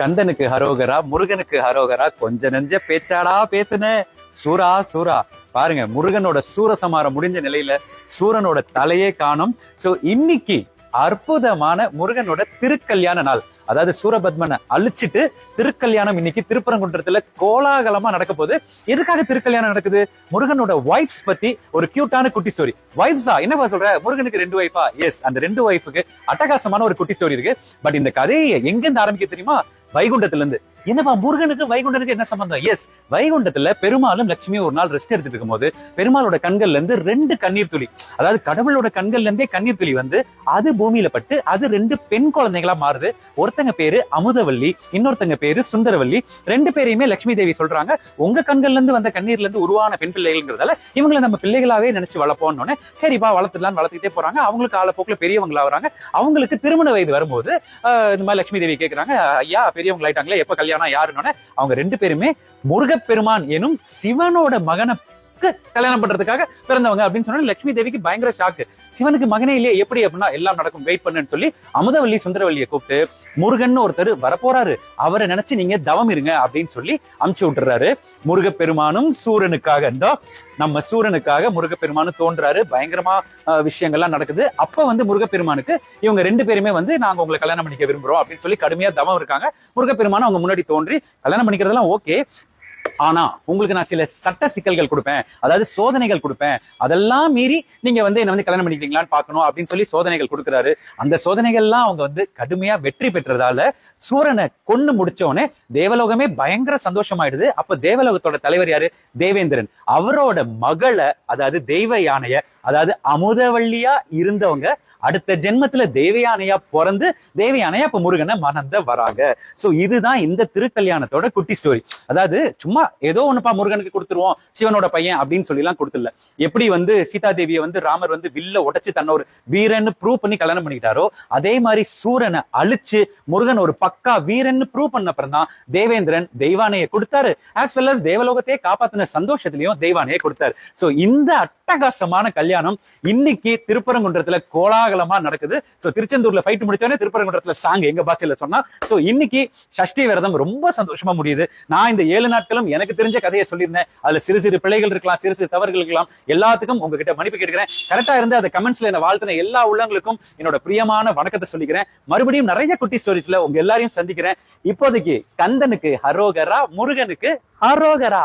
கந்தனுக்கு ஹரோகரா முருகனுக்கு ஹரோகரா கொஞ்ச நெஞ்ச பேச்சாடா பேசுன. சூரா சூரா. பாருங்க முருகனோட சூரசமாரம் முடிஞ்ச நிலையில சூரனோட தலையே காணும். சோ இன்னைக்கு அற்புதமான முருகனோட திருக்கல்யாண நாள். அதாவது சூரபத்மனை அழிச்சிட்டு திருக்கல்யாணம் இன்னைக்கு திருப்பரங்குன்றத்துல கோலாகலமா நடக்க போகுது. எதுக்காக திருக்கல்யாணம் நடக்குது? முருகனோட ஒய்ஃப்ஸ் பத்தி ஒரு கியூட்டான குட்டி ஸ்டோரி ஒய்ஃப்ஸா என்னப்பா சொல்ற? முருகனுக்கு ரெண்டு ஒய்ஃபா எஸ் அந்த ரெண்டு ஒய்ஃபுக்கு அட்டகாசமான ஒரு குட்டி ஸ்டோரி இருக்கு. பட் இந்த கதையை எங்கிருந்து ஆரம்பிக்க தெரியுமா? வைகுண்டத்திலிருந்து என்னப்பா முருகனுக்கு வைகுண்டனுக்கு என்ன சம்பந்தம்? எஸ் வைகுண்டத்துல பெருமாளும் லட்சுமியும் ஒரு நாள் ரெஸ்ட் எடுத்துட்டு இருக்கும்போது பெருமாளோட கண்கள்ல இருந்து ரெண்டு கண்ணீர் துளி அதாவது கடவுளோட கண்கள்ல இருந்தே கண்ணீர் துளி வந்து அது பூமியில பட்டு அது ரெண்டு பெண் குழந்தைகளா மாறுது. ஒருத்தங்க பேரு அமுதவல்லி இன்னொருத்தங்க பேரு சுந்தரவல்லி. ரெண்டு பேரையுமே லட்சுமி தேவி சொல்றாங்க உங்க கண்கள்ல இருந்து வந்த கண்ணீர்ல இருந்து உருவான பெண் பிள்ளைகள்ங்கிறதால இவங்களை நம்ம பிள்ளைகளாவே நினைச்சு வளர்ப்போம்னு சரிப்பா வளர்த்துலாம் வளர்த்துக்கிட்டே போறாங்க. அவங்களுக்கு காலப்போக்கில் பெரியவங்களா வராங்க. அவங்களுக்கு திருமண வயது வரும்போது இந்த மாதிரி லட்சுமி தேவி கேக்குறாங்க ஐயா பெரியவங்க ஆயிட்டாங்களே எப்ப கல்யாணம் யாருன்னு அவங்க ரெண்டு பேருமே முருகப்பெருமான் எனும் சிவனோட மகனை கல்யாணம் பண்றதுக்காக பிறந்தவங்க அப்படின்னு சொன்னா லட்சுமி தேவிக்கு பயங்கர ஷாக்கு சிவனுக்கு மகனே இல்லையே எப்படி அப்படின்னா எல்லாம் நடக்கும். வெயிட் பண்ணுன்னு சொல்லி அமுதவல்லி சுந்தரவல்லியை கூப்பிட்டு முருகன் ஒருத்தர் வரப்போறாரு. அவரை நினைச்சு நீங்க தவம் இருங்க அப்படின்னு சொல்லி அமுச்சு விட்டுறாரு. முருகப்பெருமானும் சூரனுக்காக இந்தோ நம்ம சூரனுக்காக முருகப்பெருமானும் தோன்றாரு. பயங்கரமா விஷயங்கள்லாம் நடக்குது. அப்ப வந்து முருகப்பெருமானுக்கு இவங்க ரெண்டு பேருமே வந்து நாங்க உங்களை கல்யாணம் பண்ணிக்க விரும்புறோம் அப்படின்னு சொல்லி கடுமையா தவம் இருக்காங்க. முருகப்பெருமானும் அவங்க முன்னாடி தோன்றி கல்யாணம் பண்ணிக்கிறதெல்லாம் ஓகே ஆனா உங்களுக்கு நான் சில சட்ட சிக்கல்கள் கொடுப்பேன். அதாவது சோதனைகள் கொடுப்பேன். அதெல்லாம் மீறி நீங்க வந்து என்ன வந்து கல்யாணம் பண்ணிக்கிறீங்களான்னு பார்க்கணும் அப்படின்னு சொல்லி சோதனைகள் கொடுக்குறாரு. அந்த சோதனைகள்லாம் அவங்க வந்து கடுமையா வெற்றி பெற்றதால சூரனை கொண்டு முடிச்ச உடனே தேவலோகமே பயங்கர சந்தோஷமாயிடுது. அப்ப தேவலோகத்தோட தலைவர் யாரு? தேவேந்திரன். அவரோட மகளை அதாவது தெய்வ யானைய அதாவது அமுதவள்ளியா இருந்தவங்க அடுத்த ஜென்மத்துல தேவயானையா பிறந்து தேவயானையா இப்ப முருகனை மணந்த வராங்க. சோ இதுதான் இந்த திருக்கல்யாணத்தோட குட்டி ஸ்டோரி அதாவது சும்மா ஏதோ ஒண்ணுப்பா முருகனுக்கு கொடுத்துருவோம் சிவனோட பையன் அப்படின்னு சொல்லி எல்லாம் கொடுத்துல எப்படி வந்து சீதா தேவியை வந்து ராமர் வந்து வில்ல உடைச்சு தன்னை ஒரு வீரன்னு ப்ரூவ் பண்ணி கல்யாணம் பண்ணிக்கிட்டாரோ அதே மாதிரி சூரனை அழிச்சு முருகன் ஒரு பக்கா வீரன்னு ப்ரூவ் பண்ண அப்புறம் தான் தேவேந்திரன் தெய்வானையை கொடுத்தாரு. ஆஸ் வெல் அஸ் தேவலோகத்தையே காப்பாத்தின சந்தோஷத்திலையும் தெய்வானையை கொடுத்தாரு. சோ இந்த அட்டகாசமான கல்யாணம் இன்னைக்கு திருப்பரங்குன்றத்துல கோலாகலமா நடக்குது. சோ திருச்செந்தூர்ல ஃபைட் முடிச்சோடனே திருப்பரங்குன்றத்துல சாங் எங்க பாஷையில சொன்னா சோ இன்னைக்கு சஷ்டி விரதம் ரொம்ப சந்தோஷமா முடியுது. நான் இந்த ஏழு நாட்களும் எனக்கு தெரிஞ்ச கதையை சொல்லியிருந்தேன். அதுல சிறு சிறு பிழைகள் இருக்கலாம் சிறு சிறு தவறுகள் இருக்கலாம். எல்லாத்துக்கும் உங்ககிட்ட மன்னிப்பு கேட்கிறேன் கரெக்டா இருந்து அந்த கமெண்ட்ஸ்ல என்ன வாழ்த்தின எல்லா உள்ளங்களுக்கும் என்னோட பிரியமான வணக்கத்தை சொல்லிக்கிறேன். மறுபடியும் நிறைய குட்டி ஸ்டோரிஸ்ல உங்க எல்லாரையும் சந்திக்கிறேன். இப்போதைக்கு கந்தனுக்கு ஹரோகரா முருகனுக்கு ஹரோகரா.